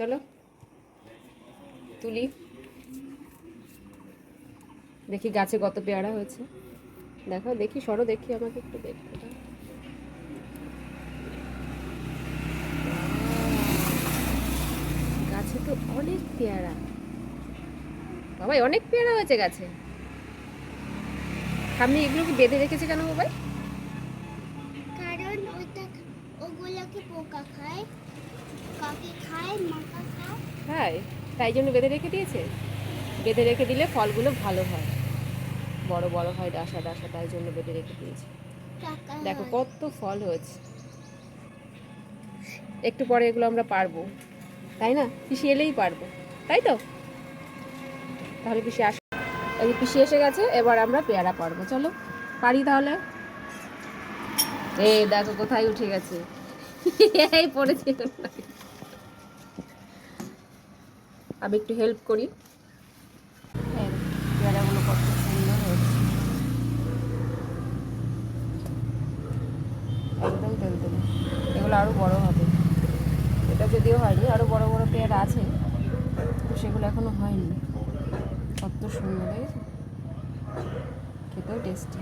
চলো। তুলি। দেখি গাছে কত পেয়ারা হয়েছে। দেখো, দেখি, সরো, দেখি আমাকে একটু দাও। গাছে তো অনেক পেয়ারা। বাবাই, অনেক পেয়ারা হয়েছে গাছে। আমি এগুলোকে বেঁধে রেখেছে কেন বাবাই? কারণ ওইটা ওগুলোকে পোকা খায়। কাকে হ্যাঁ তাই জন্য বেঁধে রেখে দিয়েছে? বেঁধে রেখে দিলে ফলগুলো ভালো হয়। বড় বড় হয়, ডাসা ডাসা, তাই জন্য বেঁধে রেখে দিয়েছে। দেখো কত ফল হয়েছে। একটু পরে এগুলো আমরা পারব। তাই না? পিসি এলেই পারব। তাই তো? তাহলে পিসি আস এই পিসি এসে গেছে, এবার আমরা পেয়ারা পারব। চলো, পারি তাহলে? এই দেখো কোথায় উঠে গেছে। এই পড়েছে। আমি একটু হেল্প করি। এই পেয়ারাগুলো কত সুন্দর হয়েছে। একদম তেলতেলে এগুলো আরও বড় হবে। এটা যদিও হয়নি আরও বড় বড় পেয়ারা আছে। তো সেগুলো এখনও হয়নি। কত সুন্দর খেতেও টেস্টি